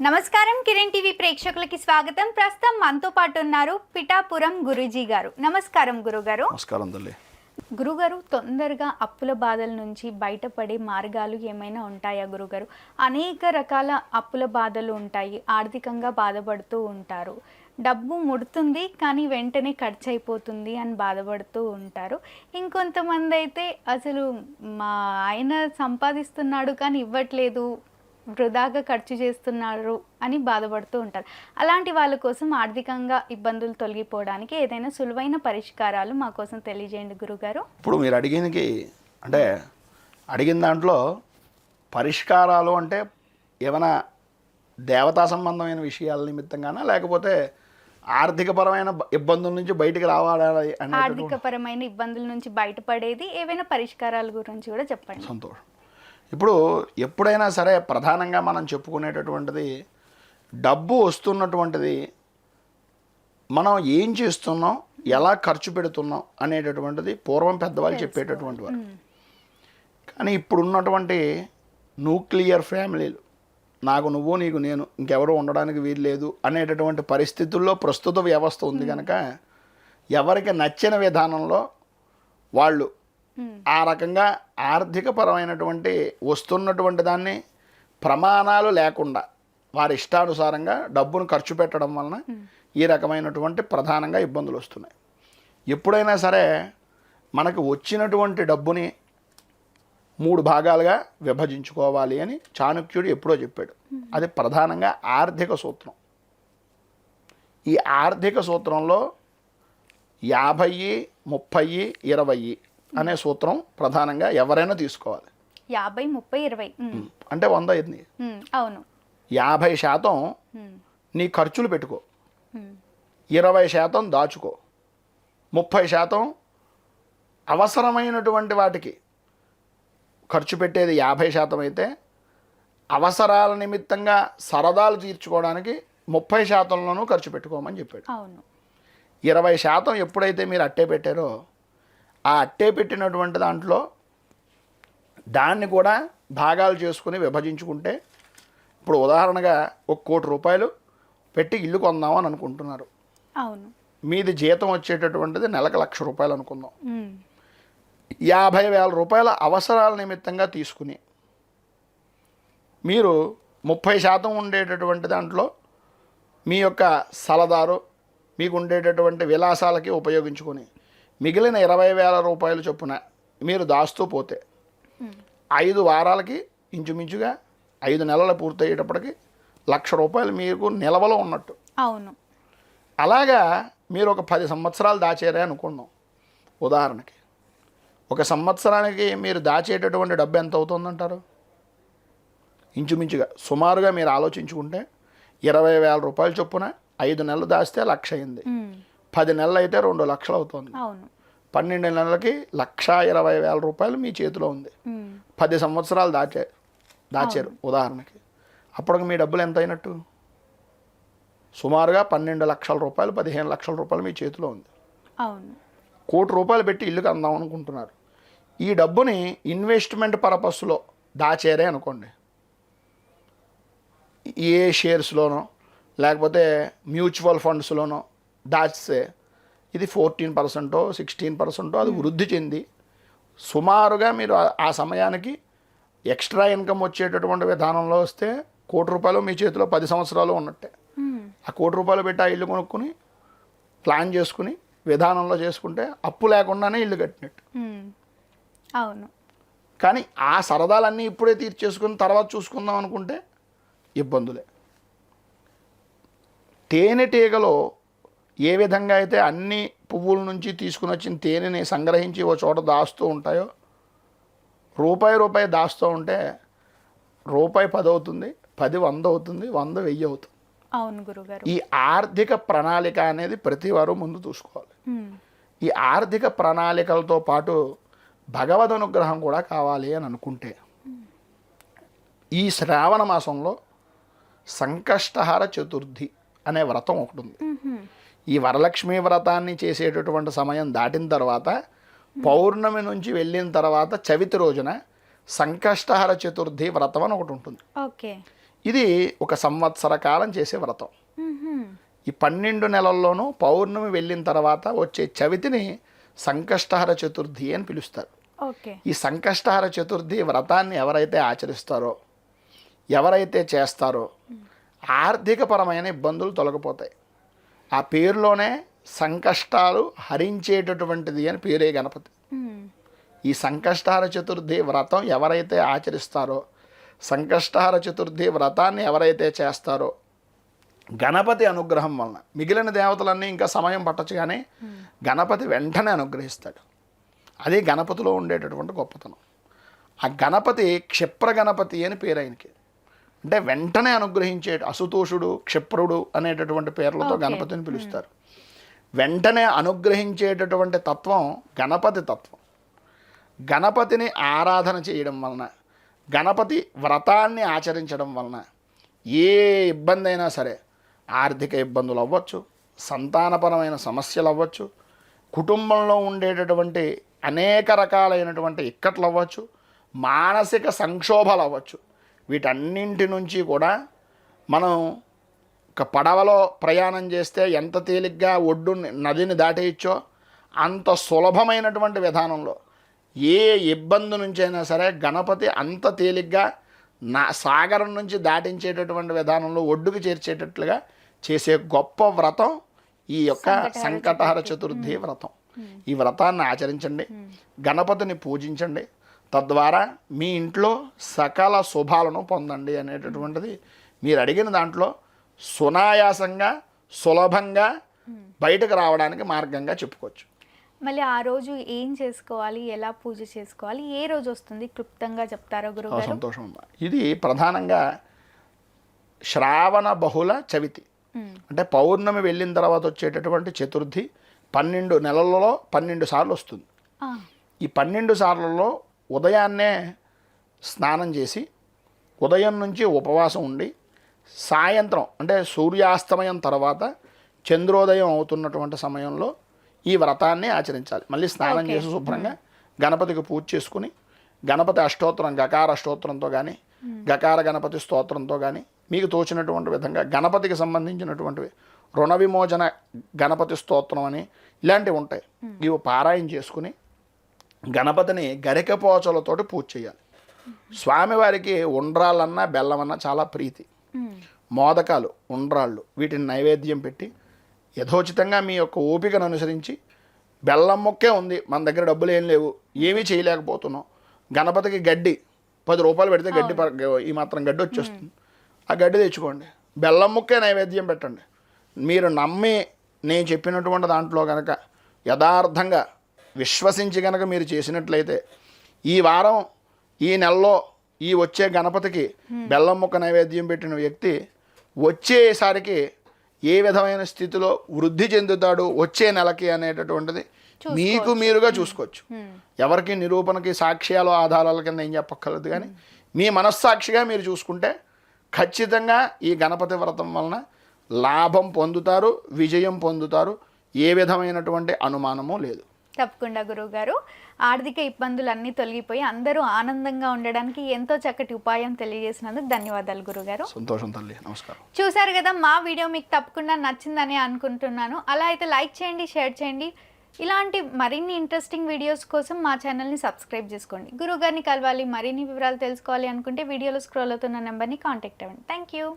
నమస్కారం కిరణ్ టీవీ ప్రేక్షకులకి స్వాగతం. ప్రస్తుతం మనతో పాటు ఉన్నారు పిఠాపురం గురూజీ గారు. నమస్కారం గురుగారు. నమస్కారం తల్లి. గురుగారు తొందరగా అప్పుల బాధల నుంచి బయటపడే మార్గాలు ఏమైనా ఉంటాయా గురుగారు? అనేక రకాల అప్పుల బాధలు ఉంటాయి. ఆర్థికంగా బాధపడుతూ ఉంటారు. డబ్బు ముడుతుంది కానీ వెంటనే ఖర్చు అయిపోతుంది అని బాధపడుతూ ఉంటారు. ఇంకొంతమంది అయితే అసలు మా ఆయన సంపాదిస్తున్నాడు కానీ ఇవ్వట్లేదు. వృధాగా ఖర్చు చేస్తున్నారు అని బాధపడుతూ ఉంటారు. అలాంటి వాళ్ళ కోసం ఆర్థికంగా ఇబ్బందులు తొలగిపోవడానికి ఏదైనా సులువైన పరిష్కారాలు మా కోసం తెలియజేయండి గురుగారు. ఇప్పుడు మీరు అడిగినకి అంటే అడిగిన దాంట్లో పరిష్కారాలు అంటే ఏమైనా దేవతా సంబంధమైన విషయాల నిమిత్తంగానా? లేకపోతే ఆర్థికపరమైన ఇబ్బందుల నుంచి బయటికి రావాలి అనేటటువంటి ఆర్థిక పరమైన ఇబ్బందుల నుంచి బయటపడేది ఏవైనా పరిష్కారాల గురించి కూడా చెప్పండి. సంతోషం. ఇప్పుడు ఎప్పుడైనా సరే ప్రధానంగా మనం చెప్పుకునేటటువంటిది డబ్బు వస్తున్నటువంటిది మనం ఏం చేస్తున్నాం ఎలా ఖర్చు పెడుతున్నాం అనేటటువంటిది పూర్వం పెద్దవాళ్ళు చెప్పేటటువంటి వారు. కానీ ఇప్పుడు ఉన్నటువంటి న్యూక్లియర్ ఫ్యామిలీలు నాకు నువ్వు నీకు నేను ఇంకెవరు ఉండడానికి వీలు లేదు అనేటటువంటి పరిస్థితుల్లో ప్రస్తుత వ్యవస్థ ఉంది కనుక ఎవరికి నచ్చిన విధానంలో వాళ్ళు ఆ రకంగా ఆర్థిక పరమైనటువంటి వస్తున్నటువంటి దాన్ని ప్రమాణాలు లేకుండా వారి ఇష్టానుసారంగా డబ్బును ఖర్చు పెట్టడం వలన ఈ రకమైనటువంటి ప్రధానంగా ఇబ్బందులు వస్తున్నాయి. ఎప్పుడైనా సరే మనకు వచ్చినటువంటి డబ్బుని మూడు భాగాలుగా విభజించుకోవాలి అని చాణక్యుడు ఎప్పుడో చెప్పాడు. అది ప్రధానంగా ఆర్థిక సూత్రం. ఈ ఆర్థిక సూత్రంలో యాభై ముప్పై ఇరవై అనే సూత్రం ప్రధానంగా ఎవరైనా తీసుకోవాలి. యాభై ముప్పై ఇరవై. అంటే వంద ఎన్ని అవును. యాభై శాతం నీ ఖర్చులు పెట్టుకో. ఇరవై శాతం దాచుకో. ముప్పై శాతం అవసరమైనటువంటి వాటికి ఖర్చు పెట్టేది యాభై శాతం అయితే అవసరాల నిమిత్తంగా సరదాలు తీర్చుకోవడానికి ముప్పై శాతంలోనూ ఖర్చు పెట్టుకోమని చెప్పాడు. అవును. ఇరవై శాతం ఎప్పుడైతే మీరు అట్టే పెట్టారో ఆ అట్టే పెట్టినటువంటి దాంట్లో దాన్ని కూడా భాగాలు చేసుకుని విభజించుకుంటే ఇప్పుడు ఉదాహరణగా ఒక కోటి రూపాయలు పెట్టి ఇల్లు కొందామని అనుకుంటున్నారు. అవును. మీది జీతం వచ్చేటటువంటిది నెలకు లక్ష రూపాయలు అనుకుందాం. యాభై వేల రూపాయల అవసరాల నిమిత్తంగా తీసుకుని మీరు ముప్పై శాతం ఉండేటటువంటి దాంట్లో మీ యొక్క సలదారు మీకు ఉండేటటువంటి విలాసాలకి ఉపయోగించుకొని మిగిలిన ఇరవై వేల రూపాయలు చొప్పున మీరు దాస్తూ పోతే ఐదు వారాలకి ఇంచుమించుగా ఐదు నెలలు పూర్తయ్యేటప్పటికి లక్ష రూపాయలు మీకు నిలవలో ఉన్నట్టు. అవును. అలాగా మీరు ఒక పది సంవత్సరాలు దాచారే అనుకుందాం. ఉదాహరణకి ఒక సంవత్సరానికి మీరు దాచేటటువంటి డబ్బు ఎంత అవుతుందంటారు? ఇంచుమించుగా సుమారుగా మీరు ఆలోచించుకుంటే ఇరవై వేల రూపాయల చొప్పున ఐదు నెలలు దాస్తే లక్ష అయింది. పది నెలలు అయితే రెండు లక్షలు అవుతుంది పన్నెండు నెలలకి లక్ష ఇరవై వేల రూపాయలు మీ చేతిలో ఉంది. పది సంవత్సరాలు దాచే దాచారు ఉదాహరణకి. అప్పటికి మీ డబ్బులు ఎంత అయినట్టు సుమారుగా పన్నెండు లక్షల రూపాయలు పదిహేను లక్షల రూపాయలు మీ చేతిలో ఉంది. కోటి రూపాయలు పెట్టి ఇల్లు కొందాం అనుకుంటున్నారు. ఈ డబ్బుని ఇన్వెస్ట్మెంట్ పర్పస్లో దాచేరే అనుకోండి. ఏ షేర్స్లోనో లేకపోతే మ్యూచువల్ ఫండ్స్లోనో దాచితే ఇది ఫోర్టీన్ పర్సెంటో సిక్స్టీన్ పర్సెంటో అది వృద్ధి చెంది. సుమారుగా మీరు ఆ- సమయానికి ఎక్స్ట్రా ఇన్కమ్ వచ్చేటటువంటి విధానంలో వస్తే కోటి రూపాయలు మీ చేతిలో పది సంవత్సరాలు ఉన్నట్టే. ఉమ్, ఆ కోటి రూపాయలు పెట్టి ఆ ఇల్లు కొనుక్కుని ప్లాన్ చేసుకుని విధానంలో చేసుకుంటే అప్పు లేకుండానే ఇల్లు కట్టినట్టు. ఉమ్, అవును. కానీ ఆ సరదాలన్నీ ఇప్పుడే తీర్చేసుకుని తర్వాత చూసుకుందాం అనుకుంటే ఇబ్బందులే. తేనెటీగలో ఏ విధంగా అయితే అన్ని పువ్వుల నుంచి తీసుకుని వచ్చిన తేనెని సంగ్రహించి ఓ చోట దాస్తూ ఉంటాయో రూపాయి రూపాయి దాస్తూ ఉంటే రూపాయి పది అవుతుంది పది వంద అవుతుంది వంద వెయ్యి అవుతుంది అవును గురుగారు. ఈ ఆర్థిక ప్రణాళిక అనేది ప్రతి వారు ముందు చూసుకోవాలి. ఈ ఆర్థిక ప్రణాళికలతో పాటు భగవద్ అనుగ్రహం కూడా కావాలి అని అనుకుంటే ఈ శ్రావణ మాసంలో సంకష్టహార చతుర్థి అనే వ్రతం ఒకటి ఉంది. ఈ వరలక్ష్మి వ్రతాన్ని చేసేటటువంటి సమయం దాటిన తర్వాత పౌర్ణమి నుంచి వెళ్ళిన తర్వాత చవితి రోజున సంకష్టహర చతుర్థి వ్రతం అని ఒకటి ఉంటుంది. ఓకే. ఇది ఒక సంవత్సర కాలం చేసే వ్రతం. ఈ పన్నెండు నెలల్లోనూ పౌర్ణమి వెళ్ళిన తర్వాత వచ్చే చవితిని సంకష్టహర చతుర్థి అని పిలుస్తారు. ఓకే. ఈ సంకష్టహర చతుర్థి వ్రతాన్ని ఎవరైతే ఆచరిస్తారో ఎవరైతే చేస్తారో ఆర్థికపరమైన ఇబ్బందులు తొలగిపోతాయి. ఆ పేరులోనే సంకష్టాలు హరించేటటువంటిది అని పేరే గణపతి. ఈ సంకష్టహార చతుర్థి వ్రతం ఎవరైతే ఆచరిస్తారో సంకష్టహార చతుర్థి వ్రతాన్ని ఎవరైతే చేస్తారో గణపతి అనుగ్రహం వలన. మిగిలిన దేవతలన్నీ ఇంకా సమయం పట్టచ్చు కానీ గణపతి వెంటనే అనుగ్రహిస్తాడు. అది గణపతిలో ఉండేటటువంటి గొప్పతనం. ఆ గణపతి క్షిప్ర గణపతి అని పేరు ఆయనకి అంటే వెంటనే అనుగ్రహించే అసుతోషుడు క్షిప్రుడు అనేటటువంటి పేర్లతో. గణపతిని పిలుస్తారు. వెంటనే అనుగ్రహించేటటువంటి తత్వం గణపతి తత్వం. గణపతిని ఆరాధన చేయడం వలన గణపతి వ్రతాన్ని ఆచరించడం వలన ఏ ఇబ్బంది అయినా సరే ఆర్థిక ఇబ్బందులు అవ్వచ్చు సంతానపరమైన సమస్యలు అవ్వచ్చు కుటుంబంలో ఉండేటటువంటి అనేక రకాలైనటువంటి ఇక్కట్లు అవ్వచ్చు మానసిక సంక్షోభాలు అవ్వచ్చు. వీటన్నింటి నుంచి కూడా మనం ఒక పడవలో ప్రయాణం చేస్తే ఎంత తేలిగ్గా ఒడ్డు నదిని దాటేయచ్చో అంత సులభమైనటువంటి విధానంలో ఏ ఇబ్బంది నుంచైనా సరే గణపతి అంత తేలిగ్గా నా సాగరం నుంచి దాటించేటటువంటి విధానంలో ఒడ్డుకు చేర్చేటట్లుగా చేసే గొప్ప వ్రతం ఈ యొక్క సంకటహర సంకటహర చతుర్థి. వ్రతం. ఈ వ్రతాన్ని ఆచరించండి. గణపతిని పూజించండి. తద్వారా మీ ఇంట్లో సకల శుభాలను పొందండి అనేటటువంటిది మీరు అడిగిన దాంట్లో సునాయాసంగా సులభంగా బయటకు రావడానికి మార్గంగా చెప్పుకోవచ్చు. మళ్ళీ ఆ రోజు ఏం చేసుకోవాలి ఎలా పూజ చేసుకోవాలి ఏ రోజు వస్తుంది క్లుప్తంగా చెప్తారా గురుగారు సంతోషం ఇది ప్రధానంగా శ్రావణ బహుళ చవితి. అంటే పౌర్ణమి వెళ్ళిన తర్వాత వచ్చేటటువంటి చతుర్థి పన్నెండు నెలలలో పన్నెండు సార్లు వస్తుంది. ఈ పన్నెండు సార్లలో ఉదయాన్నే స్నానం చేసి ఉదయం నుంచి ఉపవాసం ఉండి సాయంత్రం అంటే సూర్యాస్తమయం తర్వాత చంద్రోదయం అవుతున్నటువంటి సమయంలో ఈ వ్రతాన్ని ఆచరించాలి. మళ్ళీ స్నానం. చేసి శుభ్రంగా గణపతికి పూజ చేసుకుని గణపతి అష్టోత్తరం గకార అష్టోత్తరంతో కానీ గకార గణపతి స్తోత్రంతో కానీ మీకు తోచినటువంటి విధంగా గణపతికి సంబంధించినటువంటివి రుణ విమోచన గణపతి స్తోత్రం అని ఇలాంటివి ఉంటాయి. ఇవి పారాయణ చేసుకుని గణపతిని గరికపోచలతోటి పూజ చేయాలి. స్వామివారికి ఉండ్రాలన్నా బెల్లమన్నా చాలా ప్రీతి. మోదకాలు ఉండ్రాళ్ళు వీటిని నైవేద్యం పెట్టి యథోచితంగా మీ యొక్క ఓపికను అనుసరించి బెల్లం మొక్కే ఉంది మన దగ్గర డబ్బులు ఏం లేవు ఏమీ చేయలేకపోతున్నాం. గణపతికి గడ్డి పది రూపాయలు పెడితే గడ్డి ఈ మాత్రం గడ్డి వచ్చేస్తుంది. ఆ గడ్డి తెచ్చుకోండి. బెల్లం ముక్కే నైవేద్యం పెట్టండి. మీరు నమ్మి నేను చెప్పినటువంటి దాంట్లో కనుక యథార్థంగా విశ్వసించి కనుక మీరు చేసినట్లయితే ఈ వారం ఈ నెలలో ఈ వచ్చే గణపతికి బెల్లం ముక్క నైవేద్యం పెట్టిన వ్యక్తి వచ్చేసరికి ఏ విధమైన స్థితిలో వృద్ధి చెందుతాడు వచ్చే నెలకి అనేటటువంటిది మీకు మీరుగా చూసుకోవచ్చు. ఎవరికి నిరూపణకి సాక్ష్యాలు ఆధారాల కింద ఏం చెప్పక్కర్లేదు కానీ మీ మనస్సాక్షిగా మీరు చూసుకుంటే ఖచ్చితంగా ఈ గణపతి వ్రతం వలన లాభం పొందుతారు విజయం పొందుతారు ఏ విధమైనటువంటి అనుమానము లేదు. తప్పకుండా గురువు గారు ఆర్థిక ఇబ్బందులు అన్నీ తొలగిపోయి అందరూ ఆనందంగా ఉండడానికి ఎంతో చక్కటి ఉపాయం తెలియజేసినందుకు ధన్యవాదాలు గురుగారు సంతోషం తల్లి నమస్కారం. చూసారు కదా మా వీడియో మీకు తప్పకుండా నచ్చిందని అనుకుంటున్నాను. అలా అయితే లైక్ చేయండి షేర్ చేయండి. ఇలాంటి మరిన్ని ఇంట్రెస్టింగ్ వీడియోస్ కోసం మా ఛానల్ని సబ్స్క్రైబ్ చేసుకోండి. గురువు గారిని కలవాలి మరిన్ని వివరాలు తెలుసుకోవాలి అనుకుంటే వీడియోలో స్క్రోల్ అవుతున్న నెంబర్ని కాంటాక్ట్ అవ్వండి. Thank you.